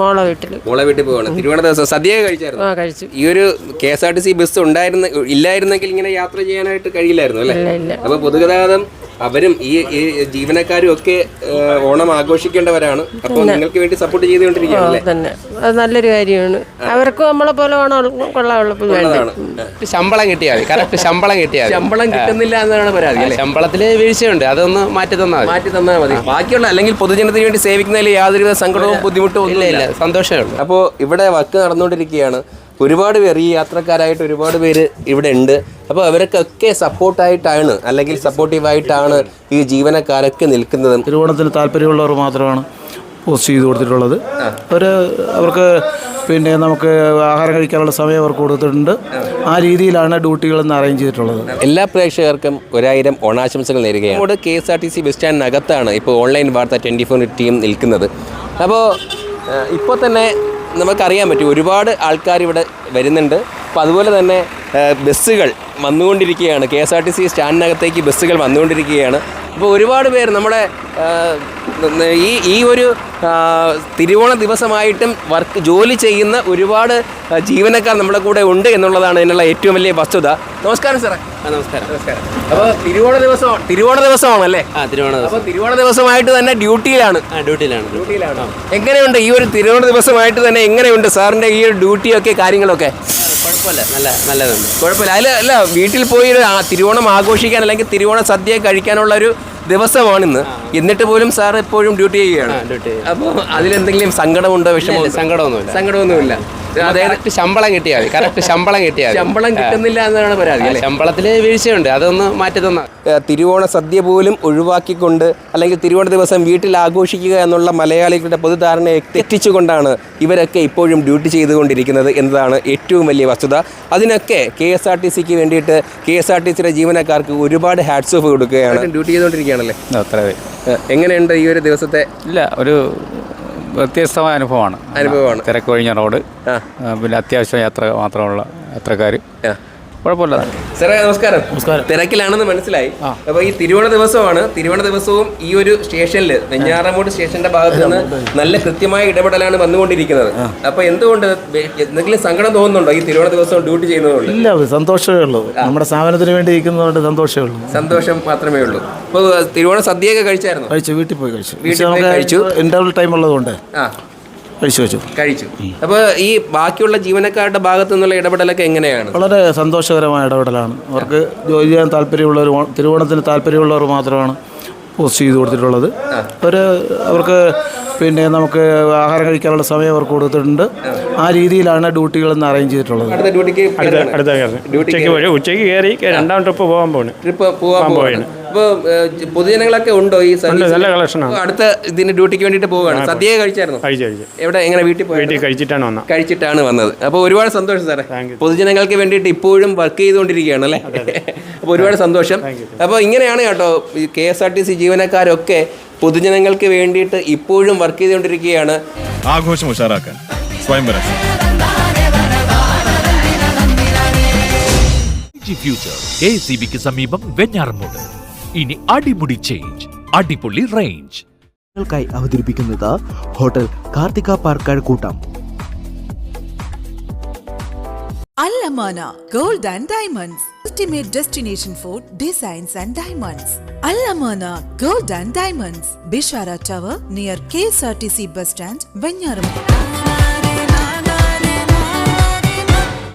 മോളെ വീട്ടിൽ. മോളെ വീട്ടിൽ പോവാണ്. തിരുവനന്തപുരം സദ്യ കഴിച്ചായിരുന്നു? ആ കഴിച്ചു. ഈ ഒരു K S R T C bus ഉണ്ടായിരുന്ന ഇല്ലായിരുന്നെങ്കിൽ ഇങ്ങനെ യാത്ര ചെയ്യാനായിട്ട് കഴിയില്ലായിരുന്നു അല്ലേ? അപ്പൊ പൊതുഗതാഗതം അവരും ഈ ഈ ജീവനക്കാരും ഒക്കെ ഓണം ആഘോഷിക്കേണ്ടവരാണ്. അപ്പോൾ നിങ്ങൾക്ക് വേണ്ടി സപ്പോർട്ട് ചെയ്തുകൊണ്ടിരിക്കുകയാണ് തന്നെ. അത് നല്ലൊരു കാര്യമാണ്. അവർക്ക് നമ്മളെ പോലെ വേണ്ടി? ശമ്പളം കിട്ടിയാൽ കറക്റ്റ് ശമ്പളം കിട്ടിയാൽ ശമ്പളം കിട്ടുന്നില്ല എന്നാണ് പരാതി ശമ്പളത്തിൽ വീഴ്ചയുണ്ട്. അതൊന്ന് മാറ്റി തന്നാൽ മതി. മാറ്റി തന്നാൽ മതി. ബാക്കിയുള്ള അല്ലെങ്കിൽ പൊതുജനത്തിന് വേണ്ടി സേവിക്കുന്നതിൽ യാതൊരുവിധ സങ്കടവും ബുദ്ധിമുട്ടും ഒന്നും ഒന്നുമില്ല. ഇല്ല സന്തോഷമേ ഉള്ളൂ. അപ്പോൾ ഇവിടെ വർക്ക് നടന്നുകൊണ്ടിരിക്കുകയാണ്. ഒരുപാട് പേർ ഈ യാത്രക്കാരായിട്ട് ഒരുപാട് പേര് ഇവിടെ ഉണ്ട്. അപ്പോൾ അവരൊക്കെ സപ്പോർട്ടായിട്ടാണ് അല്ലെങ്കിൽ സപ്പോർട്ടീവായിട്ടാണ് ഈ ജീവനക്കാരൊക്കെ നിൽക്കുന്നത്. തിരുവോണത്തിന് താല്പര്യമുള്ളവർ മാത്രമാണ് പോസ്റ്റ് ചെയ്ത് കൊടുത്തിട്ടുള്ളത്. അവർ അവർക്ക് പിന്നെ നമുക്ക് ആഹാരം കഴിക്കാനുള്ള സമയം അവർക്ക് കൊടുത്തിട്ടുണ്ട്. ആ രീതിയിലാണ് ഡ്യൂട്ടികളെന്ന് അറേഞ്ച് ചെയ്തിട്ടുള്ളത്. എല്ലാ പ്രേക്ഷകർക്കും ഒരായിരം ഓണാശംസകൾ നേരുകയാണ്. നമ്മുടെ K S R T C bus സ്റ്റാൻഡിനകത്താണ് ഇപ്പോൾ ഓൺലൈൻ വാർത്ത ട്വന്റി ഫോർ ടീം നിൽക്കുന്നത്. അപ്പോൾ ഇപ്പോൾ തന്നെ നമുക്കറിയാൻ പറ്റും. ഒരുപാട് ആൾക്കാർ ഇവിടെ വരുന്നുണ്ട്. അപ്പോൾ അതുപോലെ തന്നെ ബസ്സുകൾ വന്നുകൊണ്ടിരിക്കുകയാണ്. K S R T C സ്റ്റാൻഡിനകത്തേക്ക് ബസ്സുകൾ വന്നുകൊണ്ടിരിക്കുകയാണ്. അപ്പോൾ ഒരുപാട് പേർ നമ്മുടെ ഈ ഈ ഒരു തിരുവോണ ദിവസമായിട്ടും വർക്ക് ജോലി ചെയ്യുന്ന ഒരുപാട് ജീവനക്കാർ നമ്മുടെ കൂടെ ഉണ്ട് എന്നുള്ളതാണ് ഇതിനുള്ള ഏറ്റവും വലിയ വസ്തുത. നമസ്കാരം സാറേ. നമസ്കാരം. നമസ്കാരം. അപ്പോൾ തിരുവോണ ദിവസം തിരുവോണ ദിവസമാണല്ലേ? ആ തിരുവോണ ദിവസം. തിരുവോണ ദിവസമായിട്ട് തന്നെ ഡ്യൂട്ടിയിലാണ്. ആ ഡ്യൂട്ടിയിലാണ്. ഡ്യൂട്ടിയിലാണ്. എങ്ങനെയുണ്ട് ഈ ഒരു തിരുവോണ ദിവസമായിട്ട് തന്നെ എങ്ങനെയുണ്ട് സാറിന്റെ ഈ ഒരു ഡ്യൂട്ടിയൊക്കെ കാര്യങ്ങളൊക്കെ? കുഴപ്പമില്ല. നല്ല നല്ലതുണ്ട്. കുഴപ്പമില്ല. അല്ല അല്ല വീട്ടിൽ പോയി ഒരു ആ തിരുവോണം ആഘോഷിക്കാൻ അല്ലെങ്കിൽ തിരുവോണ സദ്യ കഴിക്കാനുള്ള ഒരു ദിവസമാണിന്ന്. എന്നിട്ട് പോലും സാർ എപ്പോഴും ഡ്യൂട്ടി ചെയ്യുകയാണ്. അപ്പോൾ അതിലെന്തെങ്കിലും സങ്കടമുണ്ടോ വിഷമം സങ്കടമൊന്നുമില്ല. സങ്കടമൊന്നുമില്ല. അതായത് ശമ്പളം കിട്ടിയാൽ മതി. കറക്റ്റ് ശമ്പളം കിട്ടിയാൽ ശമ്പളം കിട്ടുന്നില്ല എന്നാണ് പരാതി അല്ലേ? ശമ്പളത്തിൽ വീഴ്ചയുണ്ട്. അതൊന്ന് മാറ്റി തന്നാൽ തിരുവോണ സദ്യ പോലും ഒഴിവാക്കിക്കൊണ്ട് അല്ലെങ്കിൽ തിരുവോണ ദിവസം വീട്ടിൽ ആഘോഷിക്കുക എന്നുള്ള മലയാളികളുടെ പൊതുധാരണയെ തെറ്റിച്ചുകൊണ്ടാണ് ഇവരൊക്കെ ഇപ്പോഴും ഡ്യൂട്ടി ചെയ്തുകൊണ്ടിരിക്കുന്നത് എന്നതാണ് ഏറ്റവും വലിയ വസ്തുത. അതിനൊക്കെ കെ എസ് ആർ ടി സിക്ക് വേണ്ടിയിട്ട് കെ എസ് ആർ ടി സിയുടെ ജീവനക്കാർക്ക് ഒരുപാട് ഹാറ്റ്സ് ഓഫ് കൊടുക്കുകയാണ്. ഡ്യൂട്ടി ചെയ്തുകൊണ്ടിരിക്കുകയാണല്ലേ? അത്രേ. എങ്ങനെയുണ്ട് ഈ ഒരു ദിവസത്തെ ഇല്ല ഒരു വ്യത്യസ്തമായ അനുഭവമാണ് അനുഭവമാണ്. തിരക്ക് കഴിഞ്ഞ റോഡ് പിന്നെ അത്യാവശ്യം യാത്ര മാത്രമുള്ള യാത്രക്കാർ. കുഴപ്പമില്ല. സാറേ നമസ്കാരം. നമസ്കാരം. തിരക്കിലാണെന്ന് മനസ്സിലായി. അപ്പൊ ഈ തിരുവോണ ദിവസമാണ്. തിരുവോണ ദിവസവും ഈ ഒരു സ്റ്റേഷനിൽ വെഞ്ഞാറമൂട് സ്റ്റേഷന്റെ ഭാഗത്ത് നിന്ന് നല്ല കൃത്യമായ ഇടപെടലാണ് വന്നുകൊണ്ടിരിക്കുന്നത്. അപ്പൊ എന്തുകൊണ്ട് എന്തെങ്കിലും സങ്കടം തോന്നുന്നുണ്ടോ ഈ തിരുവോണ ദിവസം ഡ്യൂട്ടി ചെയ്യുന്നതുകൊണ്ട്? ഇല്ല സന്തോഷമേ ഉള്ളൂ. നമ്മുടെ സ്ഥാപനത്തിന് വേണ്ടി ഇരിക്കുന്നതുകൊണ്ട് സന്തോഷമേ ഉള്ളൂ. സന്തോഷം മാത്രമേ ഉള്ളൂ. അപ്പോൾ തിരുവോണ സദ്യയൊക്കെ കഴിച്ചായിരുന്നു? കഴിച്ചു വീട്ടിൽ പോയി കഴിച്ചു. വീട്ടിൽ കഴിച്ചു. ഇന്റർവൽ ടൈം ഉള്ളതുകൊണ്ട് ആ. കഴിച്ചു. വെച്ചു കഴിച്ചു അപ്പോൾ ഈ ബാക്കിയുള്ള ജീവനക്കാരുടെ ഭാഗത്തു നിന്നുള്ള ഇടപെടലൊക്കെ എങ്ങനെയാണ്? വളരെ സന്തോഷകരമായ ഇടപെടലാണ്. അവർക്ക് ജോലി ചെയ്യാൻ താല്പര്യമുള്ളവർ തിരുവോണത്തിന് താല്പര്യമുള്ളവർ മാത്രമാണ് പോസ്റ്റ് ചെയ്ത് കൊടുത്തിട്ടുള്ളത്. അവർ അവർക്ക് പിന്നെ നമുക്ക് ആഹാരം കഴിക്കാനുള്ള സമയം അവർക്ക് കൊടുത്തിട്ടുണ്ട്. ആ രീതിയിലാണ് ഡ്യൂട്ടികൾ എന്ന് അറേഞ്ച് ചെയ്തിട്ടുള്ളത്. അടുത്ത ഡ്യൂട്ടിക്ക് അടുത്ത കയറി. ഡ്യൂട്ടിക്ക് ഉച്ചയ്ക്ക് പോയി. ഉച്ചയ്ക്ക് കയറി രണ്ടാം ട്രിപ്പ് പോകാൻ പോണ് ട്രിപ്പ് പോകാൻ പോവാണ്. അപ്പോൾ പൊതുജനങ്ങളൊക്കെ ഉണ്ടോ ഈ സർവീസിൽ? നല്ല കളക്ഷനാണ്. അടുത്ത ഇതിന് ഡ്യൂട്ടിക്ക് വേണ്ടിയിട്ട് പോവുകയാണ് സദ്യ കഴിച്ചായിരുന്നു? കഴിച്ചു കഴിച്ചു. എവിടെ? എങ്ങനെ വീട്ടിൽ പോയി വീട്ടിൽ കഴിച്ചിട്ടാണ് വന്നത്. കഴിച്ചിട്ടാണ് വന്നത്. അപ്പോൾ ഒരുപാട് സന്തോഷം സാറേ. പൊതുജനങ്ങൾക്ക് വേണ്ടിയിട്ട് ഇപ്പോഴും വർക്ക് ചെയ്തുകൊണ്ടിരിക്കുകയാണ് അല്ലേ? അപ്പോൾ ഒരുപാട് സന്തോഷം. അപ്പോൾ ഇങ്ങനെയാണ് കേട്ടോ ഈ K S R T C ജീവനക്കാരൊക്കെ പൊതുജനങ്ങൾക്ക് വേണ്ടിയിട്ട് ഇപ്പോഴും വർക്ക് ചെയ്തുകൊണ്ടിരിക്കുകയാണ്. ആഘോഷം ഉഷാറാക്കാൻ. സ്വയംവരം ഫ്യൂച്ചർ സി ബിക്ക് സമീപം വെഞ്ഞാറമൂട്. ഇനി അടിമുടി ചേഞ്ച് അടിപൊളി റേഞ്ച് ായി അവതരിപ്പിക്കുന്നത് ഹോട്ടൽ കാർത്തിക പാർക്കാട് കൂട്ടം അല്ലമാന gold and diamonds ultimate destination for designs and diamonds. Al Amana Gold and Diamonds, Bishara Tower near KSRTC bus stand, Venyaram.